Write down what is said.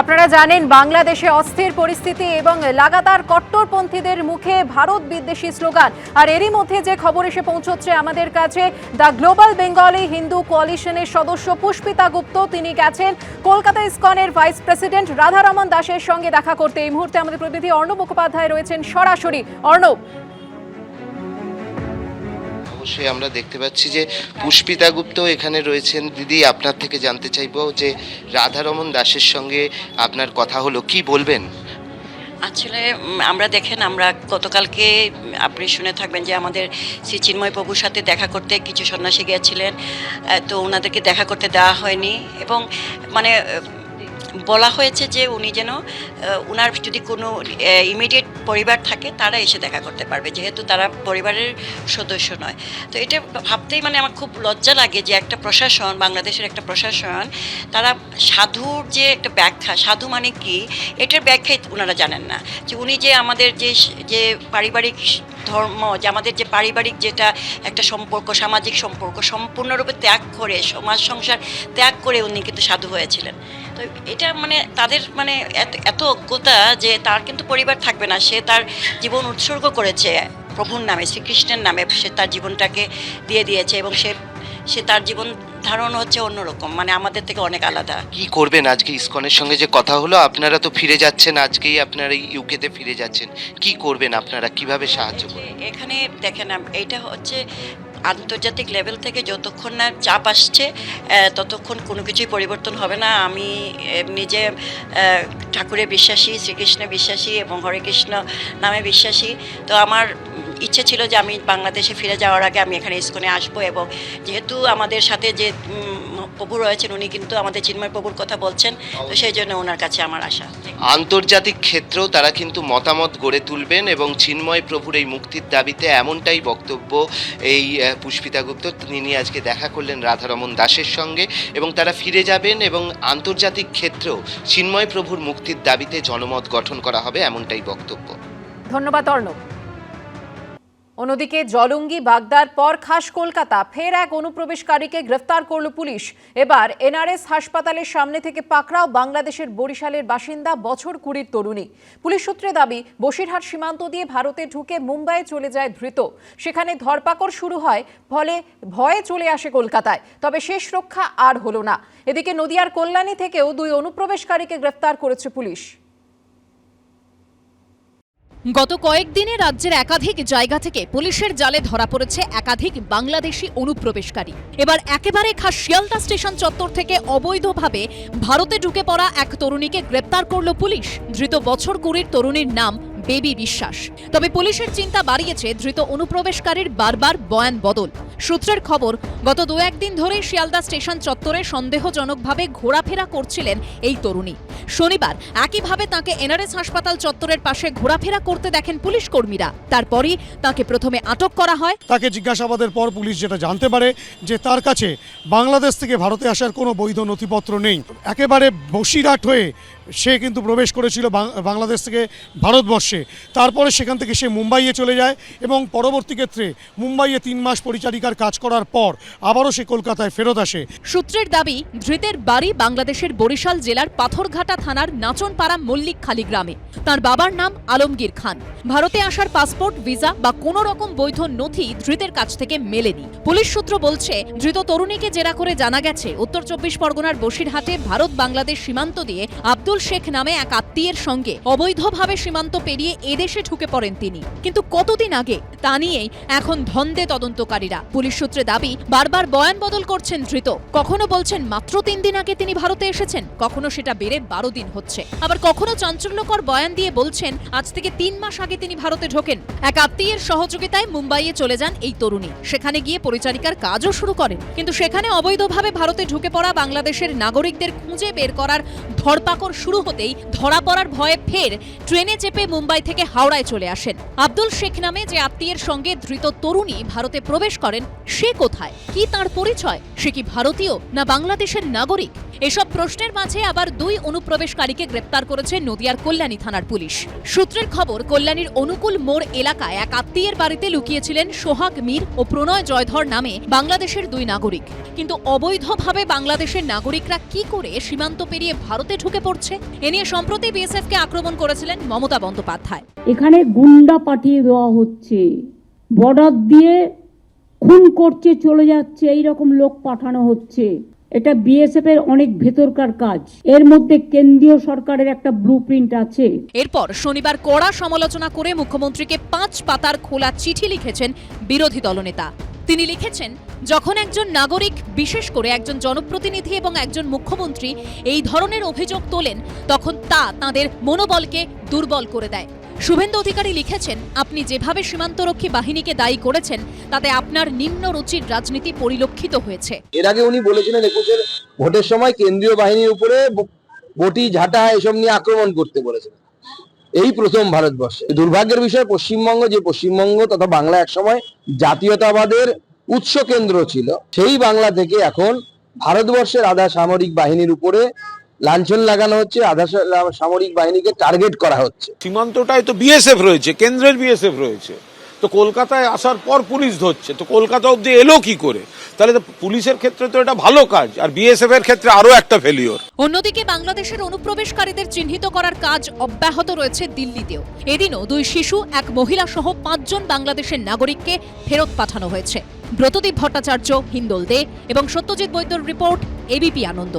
আপনারা জানেন, বাংলাদেশে অস্থির পরিস্থিতি এবং লাগাতার কট্টরপন্থীদের মুখে ভারত বিদ্বেষী স্লোগান। আর এরই মধ্যে যে খবর এসে পৌঁছচ্ছে আমাদের কাছে, দ্য গ্লোবাল বেঙ্গলি হিন্দু কোয়ালিশনের সদস্য পুষ্পিতা গুপ্ত, তিনি গেছেন কলকাতা ইসকনের ভাইস প্রেসিডেন্ট রাধারমন দাসের সঙ্গে দেখা করতে। এই মুহূর্তে আমাদের প্রতিনিধি অর্ণব মুখোপাধ্যায় রয়েছেন সরাসরি। অর্ণব অবশ্যই আমরা দেখতে পাচ্ছি যে পুষ্পিতা গুপ্ত এখানে রয়েছেন। দিদি, আপনার থেকে জানতে চাইব যে রাধারমন দাসের সঙ্গে আপনার কথা হলো, কি বলবেন? আসলে আমরা দেখেন, আমরা গতকালকে আপনি শুনে থাকবেন যে আমাদের শ্রী চিন্ময় প্রভুর সাথে দেখা করতে কিছু সন্ন্যাসী গিয়েছিলেন। তো ওনাদেরকে দেখা করতে দেওয়া হয়নি এবং মানে বলা হয়েছে যে উনি যেন ওনার যদি কোনো ইমিডিয়েট পরিবার থাকে, তারা এসে দেখা করতে পারবে, যেহেতু তারা পরিবারের সদস্য নয়। তো এটা ভাবতেই মানে আমার খুব লজ্জা লাগে যে একটা প্রশাসন, বাংলাদেশের একটা প্রশাসন, তারা সাধুর যে একটা ব্যাখ্যা, সাধু মানে কি, এটার ব্যাখ্যাই ওনারা জানেন না। যে উনি যে আমাদের যে যে পারিবারিক ধর্ম, যে আমাদের যে পারিবারিক যেটা একটা সম্পর্ক, সামাজিক সম্পর্ক, সম্পূর্ণরূপে ত্যাগ করে, সমাজ সংসার ত্যাগ করে উনি কিন্তু সাধু হয়েছিলেন। তো এটা মানে তাদের মানে এত এত অজ্ঞতা যে তার কিন্তু পরিবার থাকবে না। সে তার জীবন উৎসর্গ করেছে প্রভুর নামে শ্রীকৃষ্ণের নামে। সে তার জীবনটাকে দিয়ে দিয়েছে এবং সে সে তার জীবন ধারণ হচ্ছে অন্যরকম। মানে আমাদের থেকে অনেক আলাদা। কি করবেন আজকে ইসকনের সঙ্গে যে কথা হলো? আপনারা তো ফিরে যাচ্ছেন আজকেই আপনারা ইউকেতে ফিরে যাচ্ছেন। কি করবেন আপনারা? কীভাবে সাহায্য করবেন? এখানে দেখেন এইটা হচ্ছে আন্তর্জাতিক লেভেল থেকে যতক্ষণ না চাপ আসছে ততক্ষণ কোনো কিছুই পরিবর্তন হবে না। আমি নিজে ঠাকুরে বিশ্বাসী, শ্রীকৃষ্ণে বিশ্বাসী এবং হরে কৃষ্ণ নামে বিশ্বাসী। তো আমার ইচ্ছে ছিল যে আমি বাংলাদেশে ফিরে যাওয়ার আগে আমি এখানে ইস্কনে আসব এবং যেহেতু আমাদের সাথে যে প্রভু রয়েছেন উনি কিন্তু আমাদের চিন্ময় প্রভুর কথা বলছেন। তো সেই জন্য ওনার কাছে আমার আশা। আন্তর্জাতিক ক্ষেত্রেও তারা কিন্তু মতামত গড়ে তুলবেন এবং চিন্ময় প্রভুর এই মুক্তির দাবিতে এমনটাই বক্তব্য এই পুষ্পিতা গুপ্ত তিনি আজকে দেখা করলেন রাধারমন দাসের সঙ্গে এবং তারা ফিরে যাবেন এবং আন্তর্জাতিক ক্ষেত্রেও চিন্ময় প্রভুর মুক্তির দাবিতে জনমত গঠন করা হবে এমনটাই বক্তব্য। ধন্যবাদ অর্ণব। অন্যদিকে জলঙ্গি বাগদার পর খাস কলকাতা, ফের এক অনুপ্রবেশকারীকে গ্রেফতার করল পুলিশ। এবার এনআরএস হাসপাতালের সামনে থেকে পাকড়াও বাংলাদেশের বরিশালের বাসিন্দা বছর কুড়ির তরুণী। পুলিশ সূত্রে দাবি, বসিরহাট সীমান্ত দিয়ে ভারতে ঢুকে মুম্বাইয়ে চলে যায় ধৃত। সেখানে ধরপাকড় শুরু হয়, ফলে ভয়ে চলে আসে কলকাতায়। তবে শেষ রক্ষা আর হলো না। এদিকে নদিয়ার কল্যাণী থেকেও দুই অনুপ্রবেশকারীকে গ্রেফতার করেছে পুলিশ। গত কয়েকদিনে রাজ্যের একাধিক জায়গা থেকে পুলিশের জালে ধরা পড়েছে একাধিক বাংলাদেশি অনুপ্রবেশকারী। এবার একেবারে খাস শিয়ালদা স্টেশন চত্বর থেকে অবৈধভাবে ভারতে ঢুকে পড়া এক তরুণীকে গ্রেপ্তার করল পুলিশ। ধৃত বছর কুড়ির তরুণীর নাম বেবি বিশ্বাস। তবে পুলিশের চিন্তা বাড়িয়েছে ধৃত অনুপ্রবেশকারীর বারবার বয়ান বদল। সূত্রের খবর, গত দু একদিন ধরে শিয়ালদা স্টেশন চত্বরে সন্দেহজনকভাবে ঘোরাফেরা করছিলেন এই তরুণী। শনিবার একইভাবে তাকে এনআরএস হাসপাতাল চত্বরের পাশে ঘোরাফেরা করতে দেখেন পুলিশ কর্মীরা তারপরই তাকে প্রথমে আটক করা হয়। তাকে জিজ্ঞাসাবাদের পর পুলিশ যেটা জানতে পারে যে তার কাছে বাংলাদেশ থেকে ভারতে আসার কোনো বৈধ নথিপত্র নেই। একেবারে বসিরহাট হয়ে সে কিন্তু প্রবেশ করেছিল বাংলাদেশ থেকে ভারতবর্ষে। তারপরে সেখান থেকে সে মুম্বাইয়ে চলে যায় এবং পরবর্তী ক্ষেত্রে মুম্বাইয়ে তিন মাস পরিচারিকার কাজ করার পর আবারও সে কলকাতায় ফেরত আসে। সূত্রের দাবি, ধৃতের বাড়ি বাংলাদেশের বরিশাল জেলার পাথরঘাটা থানার নাচনপাড়া মল্লিক খালি গ্রামে। তার বাবার নাম আলমগীর খান। ভারতে আসার পাসপোর্ট, ভিসা বা কোনো রকম বৈধ নথি ধৃতের কাছ থেকে মেলেনি। পুলিশ সূত্র বলছে, ধৃত তরুণীকে জেরা করে জানা গেছে, উত্তর চব্বিশ পরগনার বসিরহাটে ভারত বাংলাদেশ সীমান্ত দিয়ে আব্দুল শেখ নামে এক আত্মীয়ের সঙ্গে অবৈধভাবে সীমান্ত পেরিয়ে এদেশে ঢুকে পড়েন তিনি। কিন্তু কতদিন আগে তা নিয়েই এখন ধন্দে তদন্তকারীরা। পুলিশ সূত্রে দাবি, বারবার বয়ান বদল করছেন ধৃত। কখনো বলছেন মাত্র তিন দিন আগে তিনি ভারতে এসেছেন, কখনো সেটা বেড়ে বারো দিন হচ্ছে। আবার কখনো চাঞ্চল্যকর বয়ান দিয়ে বলছেন, আজ থেকে তিন মাস আগে তিনি ভারতে ঢোকেন। এক আত্মীয়ের সহযোগিতায় মুম্বাইয়ে চলে যান এই তরুণী। সেখানে গিয়ে পরিচারিকার কাজও শুরু করেন। কিন্তু সেখানে অবৈধভাবে ভারতে ঢুকে পড়া বাংলাদেশের নাগরিকদের খুঁজে বের করার ধরপাকড় শুরু হতেই ধরা পড়ার ভয়ে ফের ট্রেনে চেপে মুম্বাই থেকে হাওড়ায় চলে আসেন। আব্দুল শেখ নামে যে আত্মীয়ের সঙ্গে ধৃত তরুণী ভারতে প্রবেশ করেন, সে কোথায়? কি তার পরিচয়? সে কি ভারতীয় না বাংলাদেশের নাগরিক? এসব প্রশ্নের মাঝে আবার দুই অনুপ্রবেশকারীকে গ্রেপ্তার করেছে নদিয়ার কল্যাণী থানার পুলিশ। সূত্রের খবর, কল্যাণীর অনুকূল মোড় এলাকায় এক আত্মীয়ের বাড়িতে লুকিয়েছিলেন সোহাগ মীর ও প্রণয় জয়ধর নামে বাংলাদেশের দুই নাগরিক। কিন্তু অবৈধভাবে বাংলাদেশের নাগরিকরা কি করে সীমান্ত পেরিয়ে ভারতে ঢুকে পড়ছে? হচ্ছে এ নিয়ে সম্প্রতি বিএসএফকে আক্রমণ করেছিলেন মমতা বন্দ্যোপাধ্যায়। এখানে গুন্ডা পাঠিয়ে দেওয়া হচ্ছে। বর্ডার দিয়ে খুন করছে চলে যাচ্ছে এই রকম লোক পাঠানো হচ্ছে। এটা বিএসএফ এর অনেক ভেতরকার কাজ। এর মধ্যে কেন্দ্রীয় সরকারের একটা ব্লু আছে। এরপর শনিবার কড়া সমালোচনা করে মুখ্যমন্ত্রীকে পাঁচ পাতার খোলা চিঠি লিখেছেন বিরোধী দলনেতা। তিনি লিখেছেন যখন একজন নাগরিক, বিশেষ করে একজন জনপ্রতিনিধি এবং একজন মুখ্যমন্ত্রী এই ধরনের অভিযোগ তোলেন, তখন তা তাদের মনোবলকে দুর্বল করে দেয়। শুভেন্দু অধিকারী লিখেছেন, আপনি যেভাবে সীমান্তরক্ষী বাহিনীকে দায়ী করেছেন, তাতে আপনার নিম্ন রুচির রাজনীতি পরিলক্ষিত হয়েছে। এর আগে উনি বলেছিলেন, একুশের ভোটের সময় কেন্দ্রীয় বাহিনীর উপরে বটি, ঝাঁটা এসব নিয়ে আক্রমণ করতে বলেছেন। এই প্রথম ভারতবর্ষে। দুর্ভাগ্যের বিষয়, পশ্চিমবঙ্গ, যে পশ্চিমবঙ্গ তথা বাংলা একসময় জাতীয়তাবাদের উৎস কেন্দ্র ছিল। সেই বাংলা থেকে এখন ভারতবর্ষের আধা সামরিক বাহিনীর উপরে লাঞ্ছন লাগানো হচ্ছে আধা সামরিক বাহিনীকে টার্গেট করা হচ্ছে। সীমান্তটায় তো বিএসএফ রয়েছে কেন্দ্রের বিএসএফ রয়েছে। তো কলকাতায় আসার পর পুলিশ ধরছে তো কলকাতা অব্দি এলো কি করে? তাহলে তো পুলিশের ক্ষেত্রে তো এটা ভালো কাজ আর বিএসএফ এর ক্ষেত্রে আরও একটা ফেলিওর অন্যদিকে বাংলাদেশের অনুপ্রবেশকারীদের চিহ্নিত করার কাজ অব্যাহত রয়েছে দিল্লিতেও। এদিনও দুই শিশু এক মহিলা সহ পাঁচজন বাংলাদেশের নাগরিককে ফেরত পাঠানো হয়েছে। ব্রতদীপ ভট্টাচার্য হিন্দোল দে এবং সত্যজিৎ বৈদ্যর রিপোর্ট এবিপি আনন্দ।